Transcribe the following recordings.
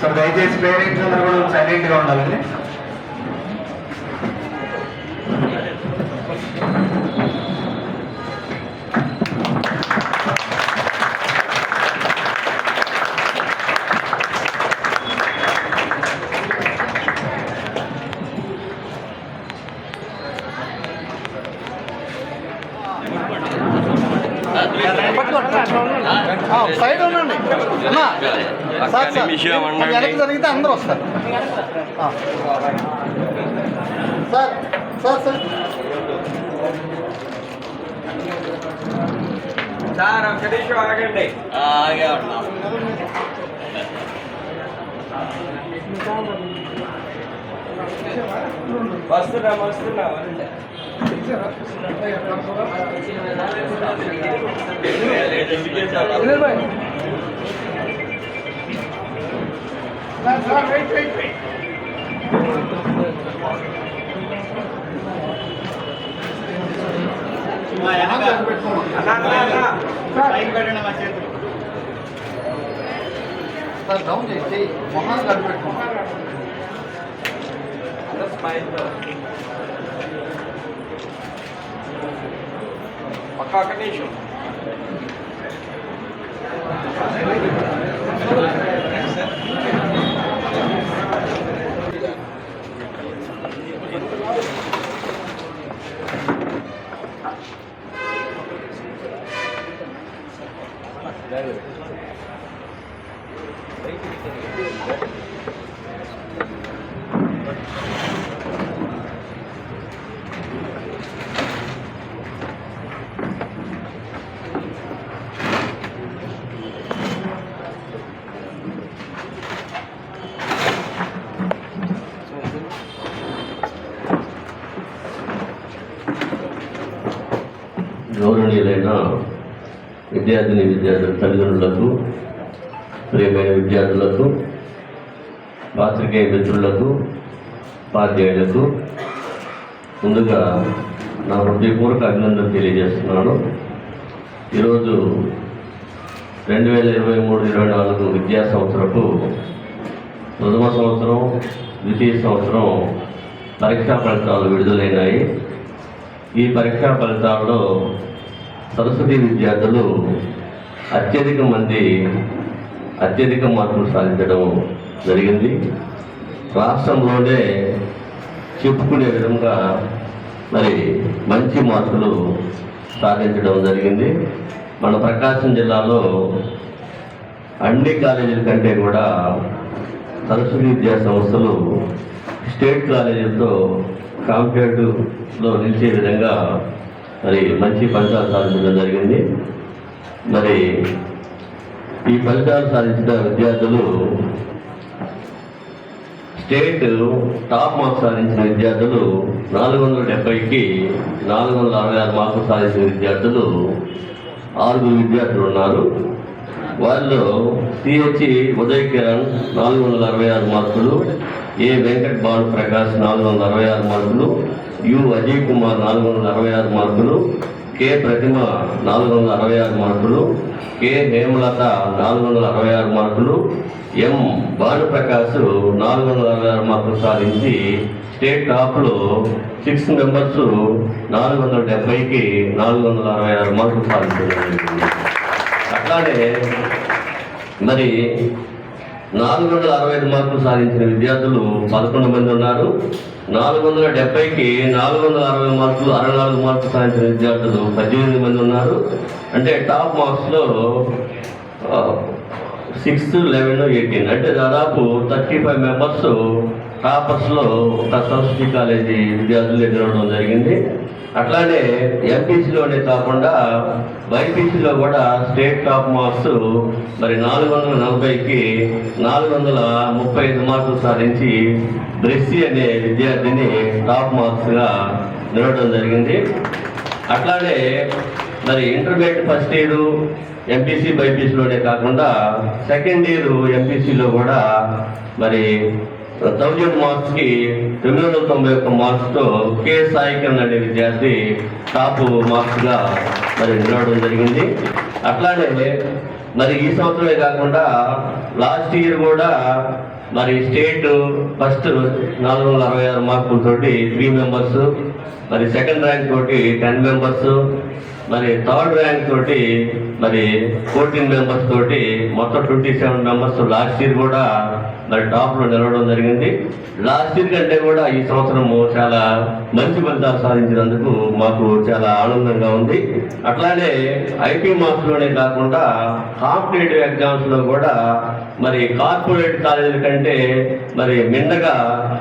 So దయచేసి parents అందరూ కూడా సైలెంట్గా ఉండాలండి. సైడ్ ఉండండి. అన్నా సార్ సార్ నిమిషం ఉండండి. వెనక్కి జరిగితే అందరూ వస్తారు. Sir sir sir. సార్ నిమిషం ఆగండి. ఆగే ఉన్నా వస్తున్నా వస్తున్నా డౌన్ చేయి చెయ్యి మొహాన్ని కలిపి పెట్టుకోండి అన్నా, స్మైల్ తో. ఒక్క ఒక్క నిమిషం గౌరవనీయులైన విద్యార్థిని విద్యార్థుల తల్లిదండ్రులకు ప్రియమైన విద్యార్థులకు పాత్రికేయ మిత్రులకు ఉపాధ్యాయులకు ముందుగా నా హృదయపూర్వక అభినందన తెలియజేస్తున్నాను. ఈరోజు రెండు వేల ఇరవై మూడు ఇరవై నాలుగు విద్యా సంవత్సరపు ప్రథమ సంవత్సరం ద్వితీయ సంవత్సరం పరీక్షా ఫలితాలు విడుదలైనాయి. ఈ పరీక్షా ఫలితాల్లో సరస్వతి విద్యార్థులు అత్యధిక మంది అత్యధిక మార్కులు సాధించడం జరిగింది. రాష్ట్రంలోనే చెప్పుకునే విధంగా మరి మంచి మార్కులు సాధించడం జరిగింది. మన ప్రకాశం జిల్లాలో అన్ని కాలేజీల కంటే కూడా సరస్వతి విద్యా సంస్థలు స్టేట్ కాలేజీలతో కాంపిటేటివ్లో నిలిచే విధంగా మరి మంచి ఫలితాలు సాధించడం జరిగింది. మరి ఈ ఫలితాలు సాధించిన విద్యార్థులు స్టేట్ టాప్ మార్క్స్ సాధించిన విద్యార్థులు నాలుగు వందల డెబ్బైకి నాలుగు వందల అరవై ఆరు మార్కులు సాధించిన విద్యార్థులు ఆరుగురు విద్యార్థులు ఉన్నారు. వాళ్ళు సిహెచ్ ఉదయ్ కిరణ్ నాలుగు వందల అరవై ఆరు మార్కులు ఏ వెంకట్ భాను ప్రకాష్ నాలుగు వందల అరవై ఆరు మార్కులు యు అజయ్ కుమార్ నాలుగు వందల అరవై ఆరు మార్కులు కె ప్రతిమ నాలుగు వందల అరవై ఆరు మార్కులు కె హేమలత నాలుగు వందల అరవై ఆరు మార్కులు ఎం భానుప్రకాష్ నాలుగు వందల అరవై ఆరు మార్కులు సాధించి స్టేట్ టాప్లో సిక్స్ మెంబర్స్ నాలుగు వందల డెబ్బైకి నాలుగు వందల అరవై ఆరు మార్కులు సాధించారు అలానే మరి నాలుగు వందల అరవై ఐదు మార్కులు సాధించిన విద్యార్థులు పదకొండు మంది ఉన్నారు. నాలుగు వందల డెబ్బైకి నాలుగు వందల అరవై మార్కులు అరవై నాలుగు మార్కులు సాధించిన విద్యార్థులు పద్దెనిమిది మంది ఉన్నారు. అంటే టాప్ మార్క్స్లో సిక్స్త్ లెవెన్ ఎయిటీన్. అంటే దాదాపు థర్టీ ఫైవ్ మెంబర్స్ టాపర్స్లో ఒక సంస్కృతి కాలేజీ విద్యార్థులు ఎదురవడం జరిగింది. అట్లానే ఎంపీసీలోనే కాకుండా బైపీసీలో కూడా స్టేట్ టాప్ మార్క్స్ మరి నాలుగు వందల నలభైకి నాలుగు వందల ముప్పై ఐదు మార్కులు సాధించి బ్రెస్సీ అనే విద్యార్థిని టాప్ మార్క్స్గా నిలవడం జరిగింది. అట్లానే మరి ఇంటర్మీడియట్ ఫస్ట్ ఇయర్ ఎంపీసీ బైపీసీలోనే కాకుండా సెకండ్ ఇయర్ ఎంపీసీలో కూడా మరి థౌజండ్ మార్క్స్కి తొమ్మిది వందల తొంభై ఒక్క మార్క్స్తో కే సాయికన్ అనే విద్యార్థి టాప్ మార్క్స్గా మరి నిలవడం జరిగింది. అట్లానే మరి ఈ సంవత్సరమే కాకుండా లాస్ట్ ఇయర్ కూడా మరి స్టేట్ ఫస్ట్ నాలుగు వందల అరవై ఆరు మార్కులతోటి త్రీ మెంబర్స్ మరి సెకండ్ ర్యాంక్ తోటి టెన్ మెంబర్స్ మరి థర్డ్ ర్యాంక్ తోటి మరి ఫోర్టీన్ మెంబర్స్ తోటి మొత్తం twenty seven members last year కూడా మరి టాప్లో నిలవడం జరిగింది. లాస్ట్ ఇయర్ కంటే కూడా ఈ సంవత్సరము చాలా మంచి ఫలితాలు సాధించినందుకు మాకు చాలా ఆనందంగా ఉంది. అట్లానే ఐపీ మార్క్స్లోనే కాకుండా కాంపిటేటివ్ ఎగ్జామ్స్లో కూడా మరి కార్పొరేట్ కాలేజీల కంటే మరి మిన్నగా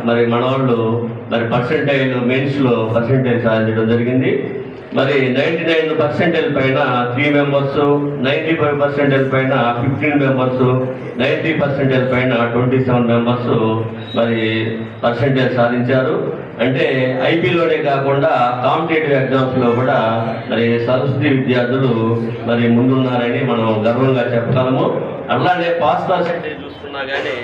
మరి మన వాళ్ళు మరి పర్సెంటైల్ మెయిన్స్లో పర్సంటైజ్ సాధించడం జరిగింది. మరి నైంటీ నైన్ పర్సెంటేజ్ పైన three members ninety five percentage పైన ఫిఫ్టీన్ మెంబర్స్ నైంటీ పర్సెంటేజ్ పైన ట్వంటీ సెవెన్ మెంబర్స్ మరి పర్సెంటేజ్ సాధించారు. అంటే ఐపీలోనే కాకుండా కాంపిటేటివ్ ఎగ్జామ్స్లో కూడా మరి సరస్వతి విద్యార్థులు మరి ముందున్నారని మనం గర్వంగా చెప్పగలము. అలానే పాస్ పర్సెంటేజ్ చూసుకున్నా కానీ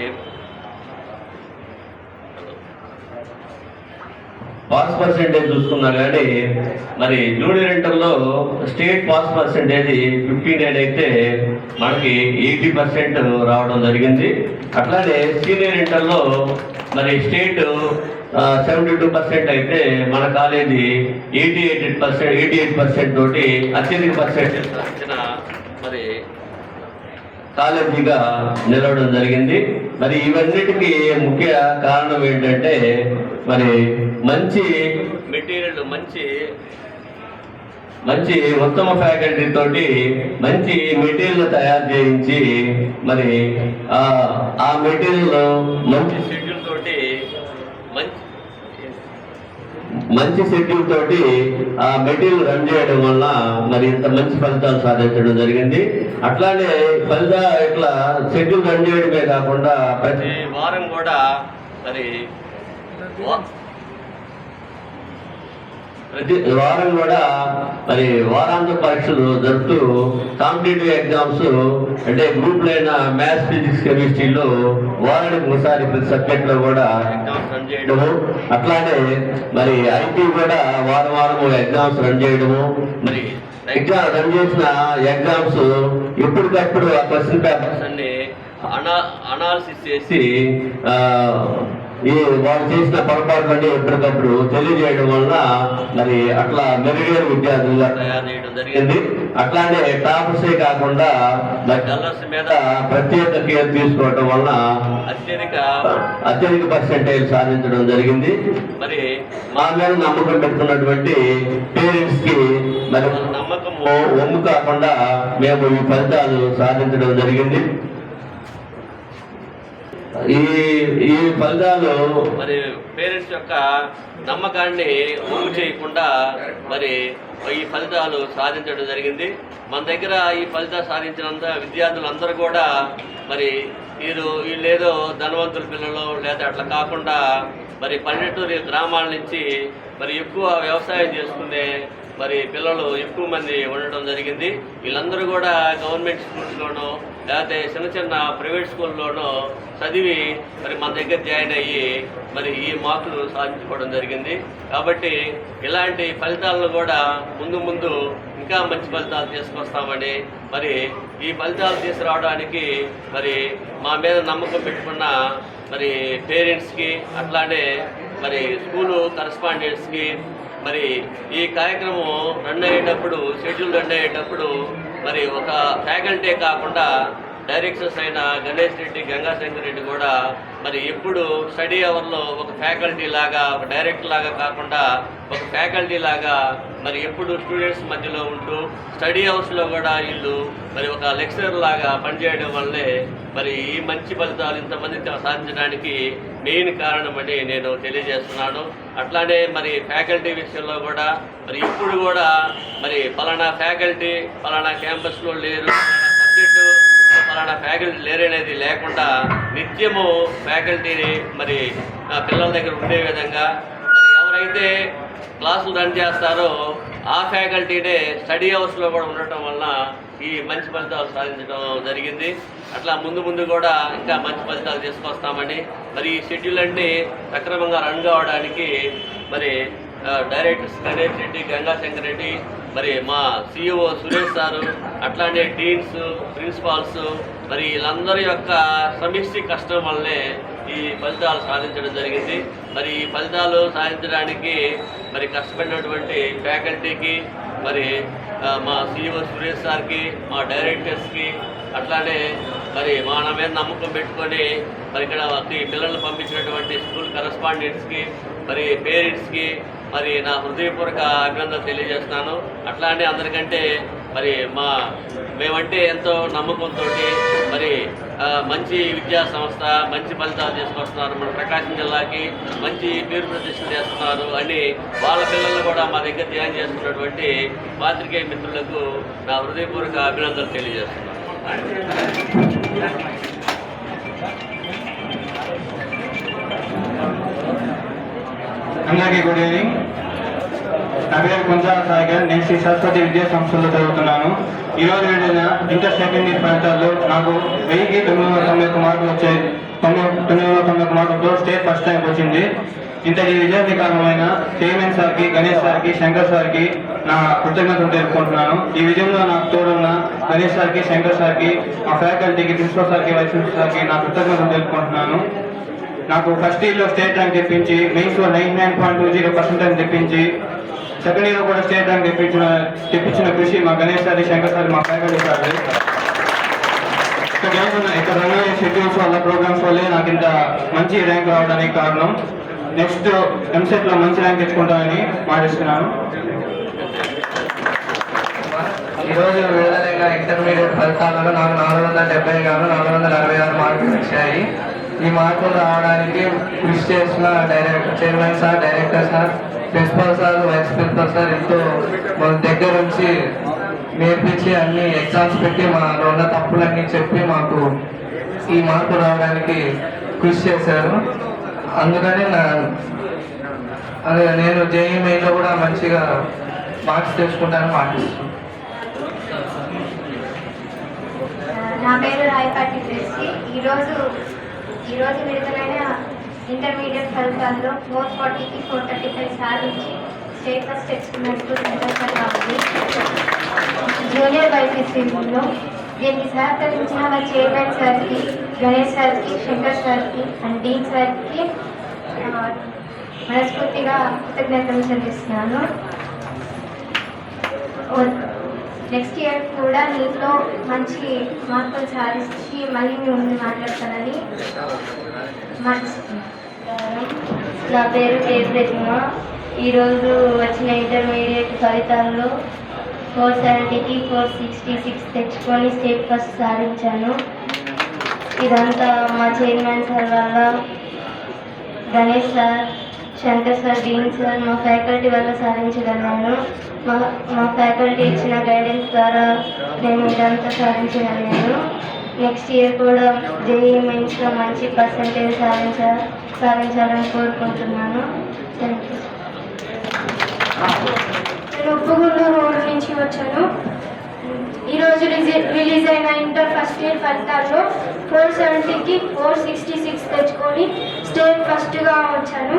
పాస్ పర్సెంటేజ్ చూసుకున్నా కానీ మరి జూనియర్ ఇంటర్లో state pass percentage fifty nine అయితే మనకి ఎయిటీ పర్సెంట్ రావడం జరిగింది. అట్లానే సీనియర్ ఇంటర్లో మరి స్టేట్ సెవెంటీ టూ పర్సెంట్ అయితే మన college eighty eight percent eighty eight percent తోటి అత్యధిక పర్సెంట్ వచ్చిన మరి కాలేజీగా నిలవడం జరిగింది. మరి ఇవన్నిటికీ ముఖ్య కారణం ఏంటంటే మరి మంచి మెటీరియల్ మంచి మంచి ఉత్తమ ఫ్యాకల్టీ తోటి మంచి మెటీరియల్ తయారు చేయించి మరి ఆ మెటీరియల్ మంచి షెడ్యూల్ తోటి మంచి మంచి షెడ్యూల్ తోటి ఆ మెటీరియల్ రన్ చేయడం వల్ల మరి ఇంత మంచి ఫలితాలు సాధించడం జరిగింది. అట్లానే ఫలిత ఇట్లా షెడ్యూల్ రన్ చేయడమే కాకుండా ప్రతి వారం కూడా మరి ప్రతి వారం కూడా మరి వారాంత పరీక్షలు జరుపుతూ కాంపిటేటివ్ ఎగ్జామ్స్ అంటే గ్రూప్ లైన మ్యాథ్స్ ఫిజిక్స్ కెమిస్ట్రీలో వారానికి ఒకసారి ప్రతి సబ్జెక్ట్లో కూడా ఎగ్జామ్స్ రన్ చేయడము. అట్లానే మరి ఐటీ కూడా వారం వారం ఎగ్జామ్స్ రన్ చేయడము. మరి ఎగ్జామ్ రన్ చేసిన ఎగ్జామ్స్ ఎప్పటికప్పుడు ఆ క్వశ్చన్ పేపర్స్ అన్ని అనా అనాలిసిస్ చేసి ఈ వాళ్ళు చేసిన పొరపాట్లన్నీ ఎప్పటికప్పుడు తెలియజేయడం వలన మరి అట్లా మెరుగైన విద్యార్థులుగా తయారు చేయడం జరిగింది. అట్లానే టాపర్సే కాకుండా కలర్స్ మీద ప్రత్యేక కేర్ తీసుకోవడం వలన అత్యధిక అత్యధిక పర్సెంటేజ్ సాధించడం జరిగింది. మరి మా మీద నమ్మకం పెట్టుకున్నటువంటి పేరెంట్స్కి మరి నమ్మకము ఒమ్ము కాకుండా మేము ఈ ఫలితాలు సాధించడం జరిగింది. ఈ ఈ ఫలితాలు మరి పేరెంట్స్ యొక్క నమ్మకాన్ని ఒమ్ము చేయకుండా మరి ఈ ఫలితాలు సాధించడం జరిగింది. మన దగ్గర ఈ ఫలితాలు సాధించినంత విద్యార్థులందరూ కూడా మరి వీరు వీళ్ళేదో ధనవంతుల పిల్లలు లేదా అట్లా కాకుండా మరి పల్లెటూరు గ్రామాల నుంచి మరి ఎక్కువ వ్యవసాయం చేసుకునే మరి పిల్లలు ఎక్కువ మంది ఉండడం జరిగింది. వీళ్ళందరూ కూడా గవర్నమెంట్ స్కూల్స్లోనూ లేకపోతే చిన్న చిన్న ప్రైవేట్ స్కూల్లోనూ చదివి మరి మన దగ్గర జాయిన్ అయ్యి మరి ఈ మార్కులు సాధించుకోవడం జరిగింది. కాబట్టి ఇలాంటి ఫలితాలను కూడా ముందు ముందు ఇంకా మంచి ఫలితాలు తీసుకొస్తామని మరి ఈ ఫలితాలు తీసుకురావడానికి మరి మా మీద నమ్మకం పెట్టుకున్న మరి పేరెంట్స్కి అట్లానే మరి స్కూలు కరస్పాండెంట్స్కి మరి ఈ కార్యక్రమం రన్ అయ్యేటప్పుడు షెడ్యూల్ రన్ అయ్యేటప్పుడు మరి ఒక ఫ్యాకల్టీ కాకుండా డైరెక్టర్స్ అయిన గణేష్ రెడ్డి గంగాశంకర్ రెడ్డి కూడా మరి ఎప్పుడు స్టడీ అవర్లో ఒక ఫ్యాకల్టీ లాగా ఒక డైరెక్టర్ లాగా కాకుండా ఒక ఫ్యాకల్టీ లాగా మరి ఎప్పుడు స్టూడెంట్స్ మధ్యలో ఉంటూ స్టడీ అవర్స్లో కూడా వీళ్ళు మరి ఒక లెక్చరర్ లాగా పనిచేయడం వల్లే మరి ఈ మంచి ఫలితాలు ఇంతమంది సాధించడానికి మెయిన్ కారణమని నేను తెలియజేస్తున్నాను. అట్లానే మరి ఫ్యాకల్టీ విషయంలో కూడా మరి ఇప్పుడు కూడా మరి పలానా ఫ్యాకల్టీ పలానా క్యాంపస్లో లేరు సబ్జెక్టు ఫలానా ఫ్యాకల్టీ లేరనేది లేకుండా నిత్యము ఫ్యాకల్టీని మరి పిల్లల దగ్గర ఉండే విధంగా మరి ఎవరైతే క్లాసులు రన్ చేస్తారో ఆ ఫ్యాకల్టీనే స్టడీ అవర్స్లో కూడా ఉండటం వలన ఈ మంచి ఫలితాలు సాధించడం జరిగింది. అట్లా ముందు ముందు కూడా ఇంకా మంచి ఫలితాలు తీసుకొస్తామని మరి ఈ షెడ్యూల్ అన్నీ సక్రమంగా రన్ కావడానికి మరి డైరెక్టర్స్ గణేష్ రెడ్డి గంగాశంకర్ రెడ్డి మరి మా సిఇఓ సురేష్ సారు అట్లానే డీన్స్ ప్రిన్సిపాల్స్ మరి వీళ్ళందరి యొక్క సమిష్టి కష్టం వల్లనే ఈ ఫలితాలు సాధించడం జరిగింది. మరి ఈ ఫలితాలు సాధించడానికి మరి కష్టపడినటువంటి ఫ్యాకల్టీకి మరి మా సిఇఓ సురేష్ సార్కి మా డైరెక్టర్స్కి అట్లానే మరి మా మీద నమ్మకం పెట్టుకొని మరి ఇక్కడ ఈ పిల్లల్ని పంపించినటువంటి స్కూల్ కరస్పాండెంట్స్కి మరి పేరెంట్స్కి మరి నా హృదయపూర్వక అభినందనలు తెలియజేస్తున్నాను. అట్లానే అందరికంటే మరి మా మేమంటే ఎంతో నమ్మకంతో మరి మంచి విద్యా సంస్థ మంచి ఫలితాలు తీసుకొస్తున్నారు మన ప్రకాశం జిల్లాకి మంచి పేరు ప్రతిష్టలు చేస్తున్నారు అని వాళ్ళ పిల్లలు కూడా మా దగ్గర ధ్యానం చేస్తున్నటువంటి పాత్రికేయ మిత్రులకు నా హృదయపూర్వక అభినందనలు తెలియజేస్తున్నాను. అందరికీ గుడ్ ఈవినింగ్. నా పేరు గుంజాల సాగర్ నేను శ్రీ సరస్వతి విద్యా సంస్థలో చదువుతున్నాను. ఈ రోజు వెళ్ళిన ఇంటర్ సెకండ్ ఇయర్ ఫలితాల్లో నాకు వెయ్యికి తొమ్మిది వందల తొంభై ఒక్క మార్కులు వచ్చాయి. తొమ్మిది తొమ్మిది వందల తొంభై ఒక్క మార్కులతో స్టేట్ ఫస్ట్ టైం వచ్చింది. ఇంతటి విజయానికి కారణమైన చైర్మన్ సార్కి గణేష్ సార్కి శంకర్ సార్కి నా కృతజ్ఞతలు తెలుపుకుంటున్నాను. ఈ విజయంలో నాకు తోడున్న గణేష్ సార్కి శంకర్ సార్కి మా ఫ్యాకల్టీకి ప్రిన్సిపల్ సార్కి వైస్ ప్రిన్సిపల్ సార్కి నా కృతజ్ఞతలు తెలుపుకుంటున్నాను. నాకు ఫస్ట్ ఇయర్లో స్టేట్ ర్యాంక్ తెప్పించి మెయిన్స్లో nine nine point two zero percentage తెప్పించి సెకండ్ ఇయర్లో కూడా స్టేట్ ర్యాంక్ తెప్పించిన తెప్పించిన కృషి మా గణేష్ సార్ శంకర్ సార్ మా ఫ్యాకల్టీ సార్. ఇక్కడ ఇక్కడ రన్ షెడ్యూల్స్ వల్ల ప్రోగ్రామ్స్ వల్లే నాకు ఇంత మంచి ర్యాంక్ రావడానికి కారణం. నెక్స్ట్ ఎంసెట్లో మంచి ర్యాంక్ తెచ్చుకుంటానని మాటిస్తున్నాను. ఈరోజు విడుదలైన ఇంటర్మీడియట్ ఫలితాలలో నాకు నాలుగు వందల డెబ్బై గాను నాలుగు వందల అరవై ఆరు మార్కులు వచ్చాయి. ఈ మార్కులు రావడానికి కృషి చేసిన director chairman sir director sir principal sir vice principal sir ఎంతో మన దగ్గర నుంచి నేర్పించి అన్ని ఎగ్జామ్స్ పెట్టి మాలో ఉన్న తప్పులన్నీ చెప్పి మాకు ఈ మార్పు రావడానికి కృషి చేశారు. అందుకనే నా అదే నేను జేఈ మెయిన్లో కూడా మంచిగా మార్క్స్ తెచ్చుకుంటాను మాటిస్తున్నాను. నా పేరు రాయపాటి ప్రెస్కి ఈరోజు ఈరోజు విడుదలైన ఇంటర్మీడియట్ ఫలితాల్లో ఫోర్ ఫార్టీకి ఫోర్ థర్టీ ఫైవ్ సాధించి స్టేట్ ఫస్ట్ తెచ్చుకున్నట్టు సంతోషంగా కాబట్టి జూనియర్ బైపీసీలో దీనికి సహకరించిన మా చైర్మన్ సార్కి గణేష్ సార్కి శంకర్ సార్కి అండ్ డీన్ సార్కి మనస్ఫూర్తిగా కృతజ్ఞతలు చెల్లిస్తున్నాను. నెక్స్ట్ ఇయర్ కూడా నీటిలో మంచి మార్కులు సాధించి మళ్ళీ మీ ముందు మాట్లాడతానని మాటిస్తున్నాను నా పేరు కే ప్రతిమ ఈరోజు వచ్చిన ఇంటర్మీడియట్ ఫలితాల్లో ఫోర్ సెవెంటీకి ఫోర్ సిక్స్టీ సిక్స్ తెచ్చుకొని స్టేట్ ఫస్ట్ సాధించాను. ఇదంతా మా చైర్మన్ సార్ వల్ల Ganesh sir Shankar sir dean sir మా ఫ్యాకల్టీ వల్ల సాధించగలిగాను. మా మా ఫ్యాకల్టీ ఇచ్చిన గైడెన్స్ ద్వారా నేను ఇదంతా సాధించగలిగాను నెక్స్ట్ ఇయర్ కూడా జేఈ మెయిన్స్లో మంచి పర్సంటేజ్ సాధించ సాధించాలని కోరుకుంటున్నాను. థ్యాంక్ యూ నేను ఉప్పుగుండూరు రోడ్ నుంచి వచ్చాను. ఈరోజు రిలీజ్ అయిన ఇంటర్ ఫస్ట్ ఇయర్ ఫలితాల్లో ఫోర్ సెవెంటీకి ఫోర్ సిక్స్టీ సిక్స్ తెచ్చుకొని స్టేట్ ఫస్ట్గా వచ్చాను.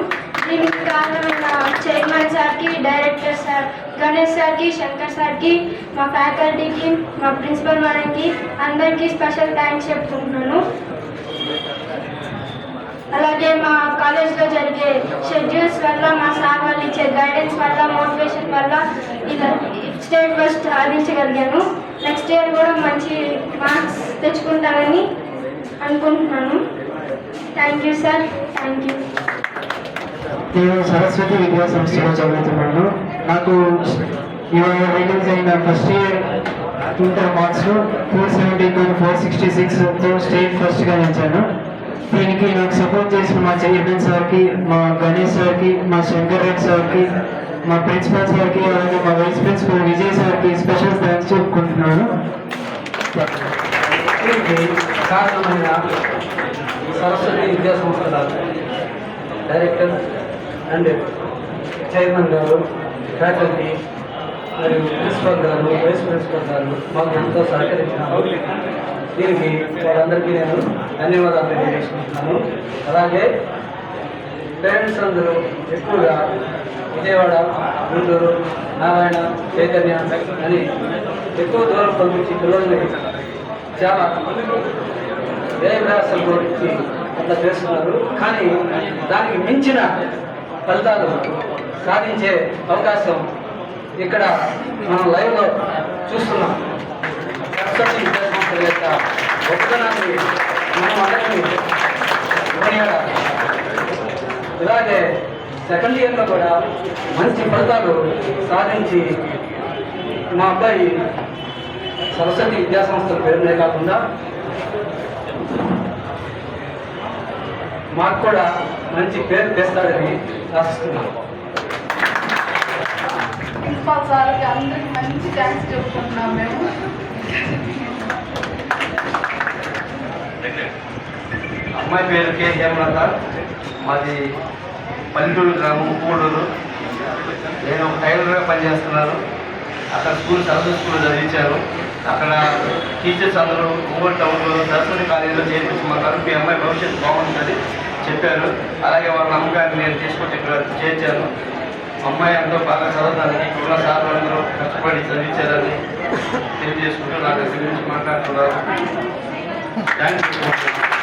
కారణమైన చైర్మన్ సార్కి డైరెక్టర్ సార్ గణేష్ సార్కి శంకర్ సార్కి మా ఫ్యాకల్టీకి మా ప్రిన్సిపల్ వారికి అందరికీ స్పెషల్ థ్యాంక్స్ చెప్పుకుంటున్నాను అలాగే మా కాలేజ్లో జరిగే షెడ్యూల్స్ వల్ల మా సార్ వాళ్ళు ఇచ్చే గైడెన్స్ వల్ల మోటివేషన్ వల్ల ఇలా స్టేట్ ఫస్ట్ సాధించగలిగాను. నెక్స్ట్ ఇయర్ కూడా మంచి మార్క్స్ తెచ్చుకుంటానని అనుకుంటున్నాను. Thank you sir. Thank you. నేను సరస్వతి విద్యా సంస్థలో చదువుతున్నాను. నాకు ఇవాళ రిలీజ్ అయిన ఫస్ట్ ఇయర్ ఇంటర్ మార్క్స్లో ఫోర్ సెవెంటీ ఫోర్ సిక్స్టీ సిక్స్తో స్టేట్ ఫస్ట్గా నిలిచాను. దీనికి నాకు సపోర్ట్ చేసిన మా చైర్మన్ సార్కి మా గణేష్ సార్కి మా శంకర్ రెడ్డి సార్కి మా ప్రిన్సిపల్ సార్కి అలాగే మా వైస్ ప్రిన్సిపల్ విజయ్ సార్కి స్పెషల్ థ్యాంక్స్ చెప్పుకుంటున్నాను. Saraswati Vidya Sanstha director and chairman గారు ఫ్యాకల్టీ మరియు ప్రిన్సిపల్ గారు వైస్ ప్రిన్సిపల్ గారు మాకు ఎంతో సహకరించినారు. దీనికి వాళ్ళందరికీ నేను ధన్యవాదాలు తెలియజేసుకుంటున్నాను. అలాగే పేరెంట్స్ అందరూ ఎక్కువగా విజయవాడ గుంటూరు నారాయణ చైతన్య అని ఎక్కువ దూరం పంపించి పిల్లల్ని చాలా వ్యయప్రయాసం గురించి అట్లా చేస్తున్నారు. కానీ దానికి మించిన ఫలితాలు సాధించే అవకాశం ఇక్కడ మనం లైవ్లో చూస్తున్నాం. సరస్వతి విద్యాసంస్థల యొక్క గొప్పతనాన్ని మనం అందరినీ ఇలాగే సెకండ్ ఇయర్లో కూడా మంచి ఫలితాలు సాధించి మా అబ్బాయి సరస్వతి విద్యాసంస్థల పేరునే కాకుండా మాకు కూడా మంచి పేరు తెస్తాడని ఆశిస్తున్నాను ప్రిన్సిపాల్ సార్కి అందరికి మంచి థ్యాంక్స్ చెప్పుకుంటున్నాం మేము. అమ్మాయి పేరు కే హేమలత. మాది పల్లెటూరు గ్రామం పూడూరు నేను ఒక టైలర్గా పనిచేస్తున్నాను. అక్కడ స్కూల్ సరస్వతి స్కూల్ చదివించాను. అక్కడ టీచర్స్ అందరూ ఓవర్ టౌన్లో సరస్వతి కాలేజీలో చేర్పించమన్నారు మీ అమ్మాయి భవిష్యత్తు బాగుంటుంది చెప్పారు. అలాగే వాళ్ళ నమ్మకాన్ని నేను తీసుకొచ్చి ఇక్కడ చేర్చాను. అమ్మాయి ఎంతో బాగా చదవడానికి ఇప్పుడున్న సార్లు అందరూ కష్టపడి చదివించారని తెలియజేసుకుంటూ నాకు గురించి మాట్లాడుతున్నారు. Thank you